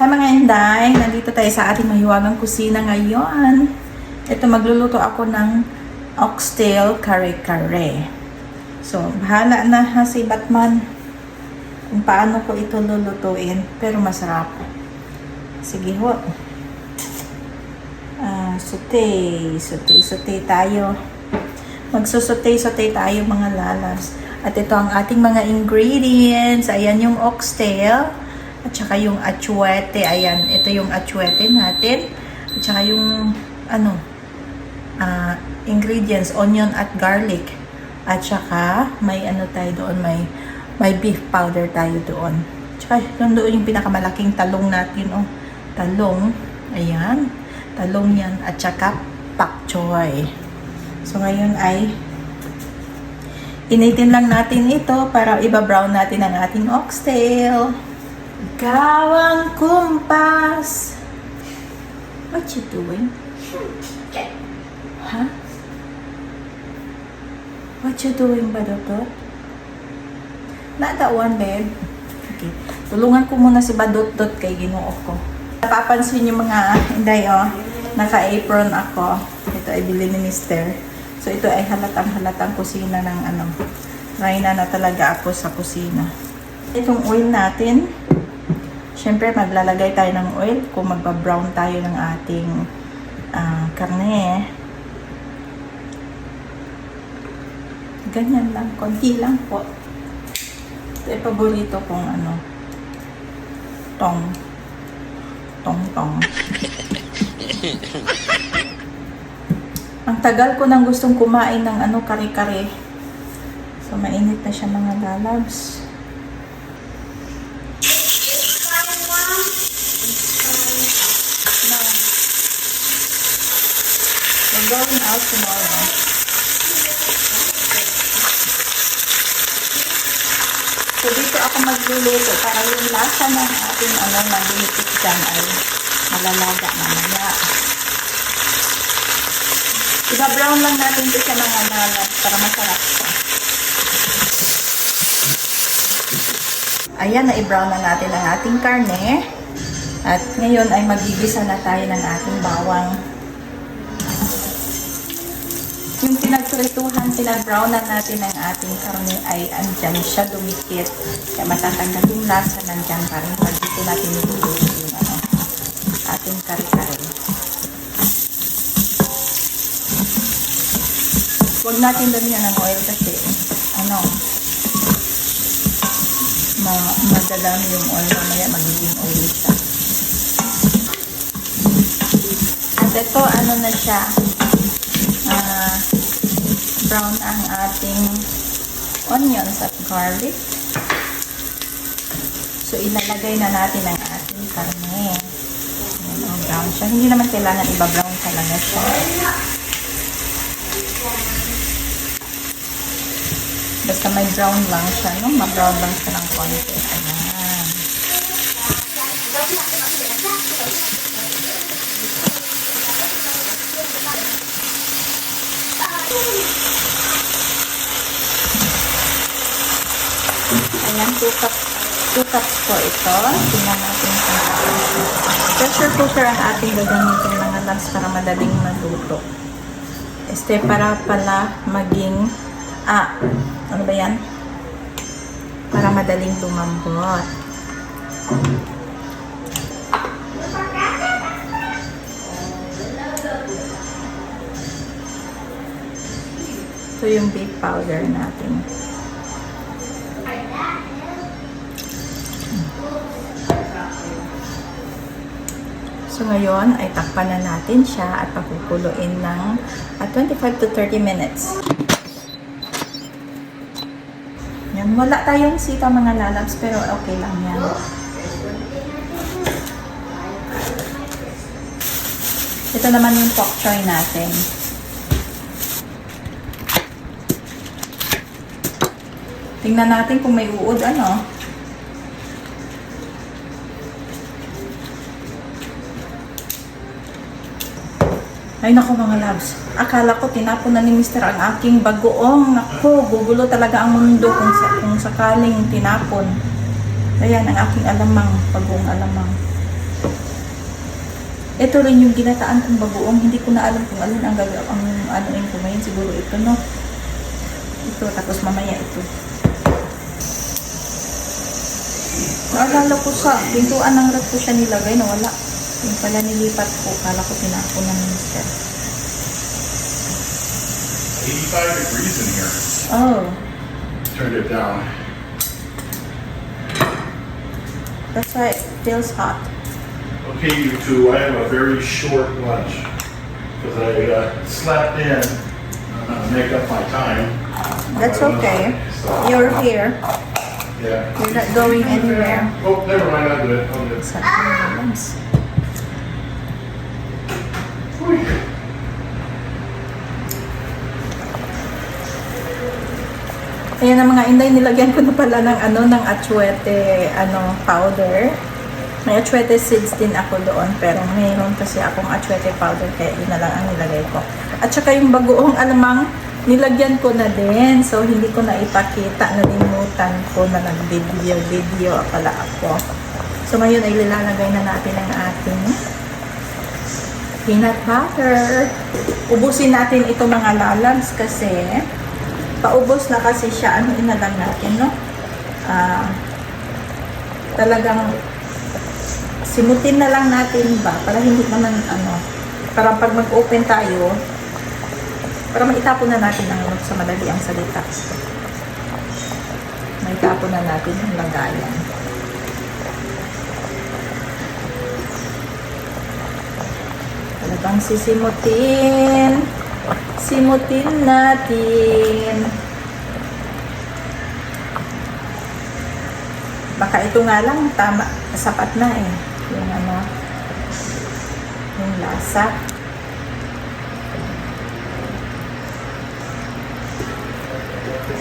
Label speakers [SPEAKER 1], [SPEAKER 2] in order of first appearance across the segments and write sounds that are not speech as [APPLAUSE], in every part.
[SPEAKER 1] Hi mga Inday, nandito tayo sa ating mahiwagang kusina ngayon. Ito magluluto ako ng oxtail kare-kare. So, bahala na ha si Batman kung paano ko ito lulutuin, pero masarap. Sige ho. Ah, saute, saute, saute tayo. Magsusote-sote tayo mga lalabs. At ito ang ating mga ingredients. Ayan yung oxtail. At saka yung atsuete. Ayan, ito yung atsuete natin. At saka yung, ano, ah, ingredients, onion at garlic. At saka, may ano tayo doon, may, may beef powder tayo doon. Tsaka, yun doon yung pinakamalaking talong natin, oh. Talong. Ayan. Talong yan. At saka, pak choy. So, ngayon ay initin lang natin ito para iba-brown natin ang ating oxtail. Gawang kumpas! What you doing? Huh? What you doing ba, Dodot? Not that one, babe. Okay. Tulungan ko muna si Badot-dot kay ginoo ko. Napapansin yung mga, hindi oh, naka-apron ako. Ito ay bili ni Mister. So, ito ay halatang-halatang kusina ng ano. Try na na talaga ako sa kusina. Itong oil natin, syempre maglalagay tayo ng oil kung magba-brown tayo ng ating ah, karne. Ganyan lang, konti lang po. Ito ay paborito kong ano, tong. Tong-tong. Ang tagal ko nang gustong kumain ng ano, kare-kare. So, mainit na siya mga lalabs. Going out tomorrow. So, dito ako magluluto para yung lasa ng ating ano, binipit dyan ay malalaga mamaya. Iba-brown lang natin ito sa mga nalat para masarap siya. Ayan, na-brown na natin ang ating karne. At ngayon ay magigisa na tayo ng ating bawang. Yung pinagprituhan, pinag-brown na natin ang ating karne ay andyan siya dumikit. Kaya matatanggal yung lasa nandyan pa rin pag dito natin niluluto yung ano, ating kare-kare. Huwag natin damihan ng oil kasi ano, ma madadami yung oil mamaya magiging oily siya. At ito, ano na siya, brown ang ating onions at garlic. So, ilalagay na natin ang ating karne. Ayan, oh, brown siya. Hindi naman kailangan iba-brown talaga siya. Basta may brown lang siya, no? Ma-brown lang siya ng konti. Ayan. Ayan, 2 cups, 2 cups po ito. Tingnan natin kung Pressure cooker ang ating gagamitin mga loves para madaling maluto. Este, para pala maging, ah, ano ba yan? Para madaling lumambot. Ito yung beef powder natin. So ngayon ay takpan na natin siya at pakukuluin ng ah, 25 to 30 minutes. Yan, wala tayong sita mga lalabs pero okay lang yan. Ito naman yung pok choy natin. Tingnan natin kung may uod ano. Ay nako mga loves, akala ko tinapon na ni Mr. ang aking bagoong. Nako, gugulo talaga ang mundo kung, sa, kung sakaling tinapon. Ayan, ang aking alamang, bagoong alamang. Ito rin yung ginataan kong bagoong. Hindi ko na alam kung alin ang gagawin ang ano ko ngayon. Siguro ito, no? Ito, tapos mamaya ito. Naalala ko sa pintuan ng rep ko siya nilagay na wala. Yung pala nilipat ko. Kala ko tinapon ng mister.
[SPEAKER 2] 85 degrees in here.
[SPEAKER 1] Oh,
[SPEAKER 2] Turned it down.
[SPEAKER 1] that's why it feels hot.
[SPEAKER 2] Okay, you two, I have a very short lunch because I uh, slept in uh, make up my time.
[SPEAKER 1] That's okay.
[SPEAKER 2] So,
[SPEAKER 1] You're here.
[SPEAKER 2] Yeah.
[SPEAKER 1] You're not going anywhere.
[SPEAKER 2] Oh, never mind. I'll do it. I'll do it.
[SPEAKER 1] Ayan ang mga inday, nilagyan ko na pala ng ano, ng atsuete, ano, powder. May atsuete seeds din ako doon, pero mayroon kasi akong atsuete powder, kaya yun na lang ang nilagay ko. At saka yung bagoong alamang, nilagyan ko na din. So, hindi ko na ipakita, nalimutan ko na nag-video, video pala ako. So, ngayon ay lilalagay na natin ang ating peanut butter. Ubusin natin ito mga lalabs kasi paubos na kasi siya. Ano inalang natin, no? Ah, talagang simutin na lang natin ba para hindi naman ano para pag mag-open tayo para maitapon na natin ang sa madali ang salita maitapon na natin ang lagayan talagang sisimutin. Simutin natin. Baka ito nga lang tama sapat na eh. Yung ano yung lasa.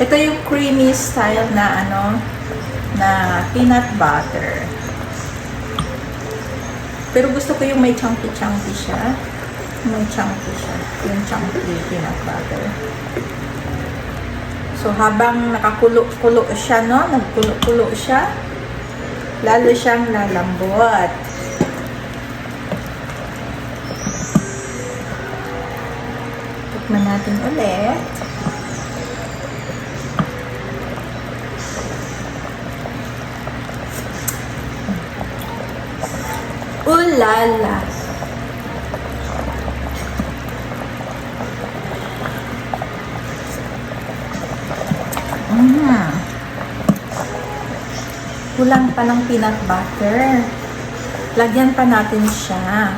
[SPEAKER 1] Ito yung creamy style na ano na peanut butter pero gusto ko yung may chunky chunky siya may chunky siya yung chunky peanut butter so habang nakakulo-kulo siya no nagkulo-kulo siya lalo siyang lalambot. Tikman natin ulit. Ulala! Mm. Kulang pa ng peanut butter. Lagyan pa natin siya.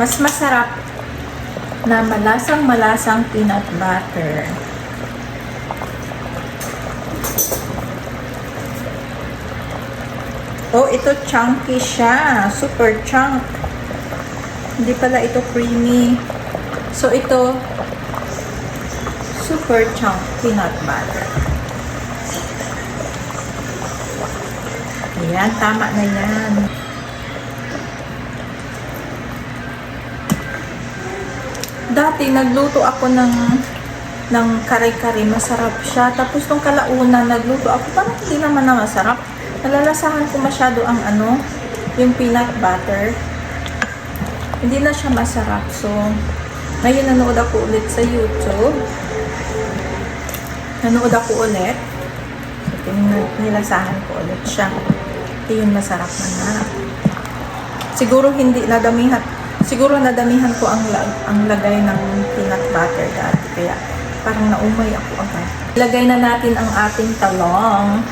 [SPEAKER 1] Mas masarap na malasang malasang peanut butter. Oh, ito chunky siya. Super chunk. Hindi pala ito creamy. So, ito, super chunk peanut butter. Ayan, tama na yan. Dati, nagluto ako ng ng kare-kare, masarap siya. Tapos nung kalaunan, nagluto ako, parang hindi naman na masarap. Nalalasahan ko masyado ang ano, yung peanut butter. Hindi na siya masarap. So, ngayon nanood ako ulit sa YouTube. Nanood ako ulit. So, tinignan, nilasahan ko ulit siya. Ito yung masarap na nga. Siguro hindi nadamihan. Siguro nadamihan ko ang, lag- ang lagay ng peanut butter dati. Kaya parang naumay ako agad. Ilagay na natin ang ating talong.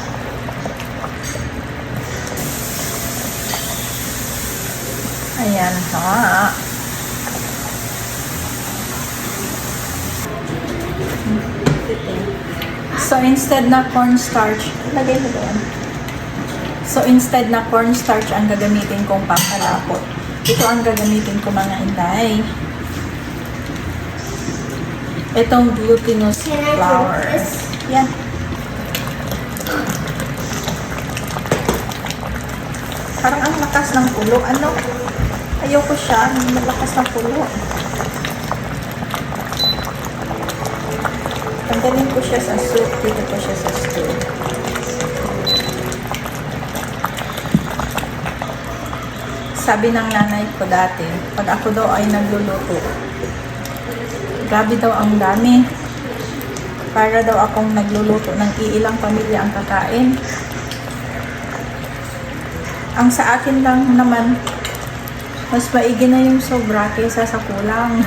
[SPEAKER 1] Ayan ha. So, instead na cornstarch, lagay mo doon. So, instead na cornstarch ang gagamitin kong pampalapot, ito ang gagamitin ko mga inday. Itong glutinous flour. Yan. Parang ang lakas ng pulo. Ano? Ayoko siya. Malakas ng pulo. Tanggalin ko siya sa soup. Dito ko siya sa stew. Sabi ng nanay ko dati, pag ako daw ay nagluluto, grabe daw ang dami. Para daw akong nagluluto ng iilang pamilya ang kakain. Ang sa akin lang naman, mas maigi na yung sobra kaysa sa kulang.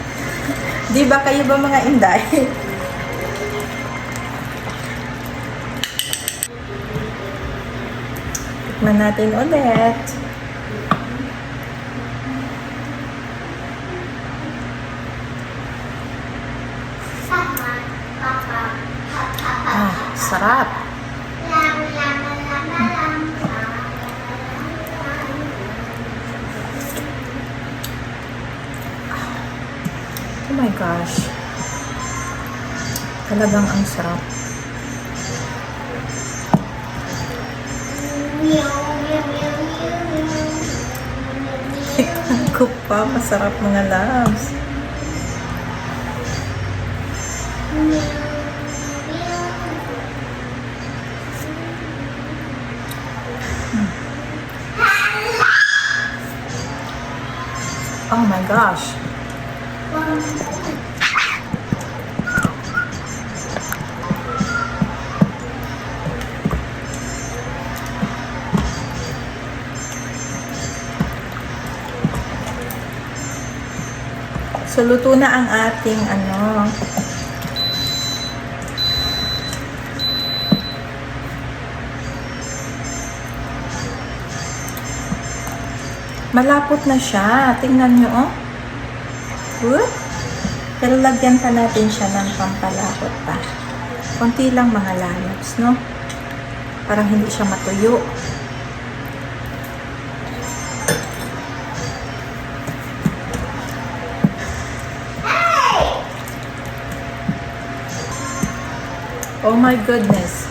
[SPEAKER 1] [LAUGHS] Di ba kayo ba mga inday? Tikman natin ulit. Ah, sarap. Oh my gosh. Talagang ang sarap. [LAUGHS] Ko pa, masarap mga loves. Oh my gosh. So, luto na ang ating ano. Malapot na siya. Tingnan nyo, oh. Good. Pero lagyan pa natin siya ng pampalapot pa. Konti lang mga lalabs, no? Parang hindi siya matuyo. Oh my goodness.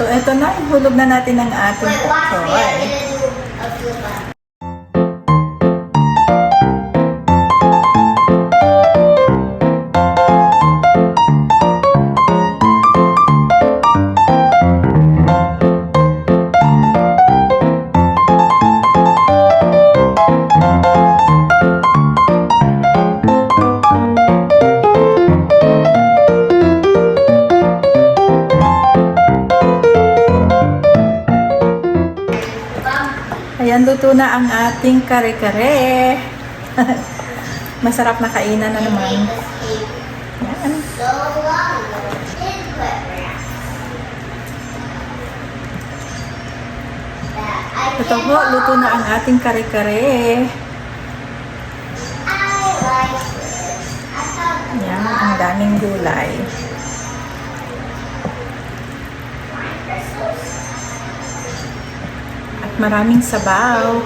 [SPEAKER 1] So, eto na. Ihulog na natin ang ating popcorn. Ayan, luto na ang ating kare-kare. [LAUGHS] Masarap na kainan na naman. Ito po, luto na ang ating kare-kare. Ayan, ang daming gulay. Maraming sabaw.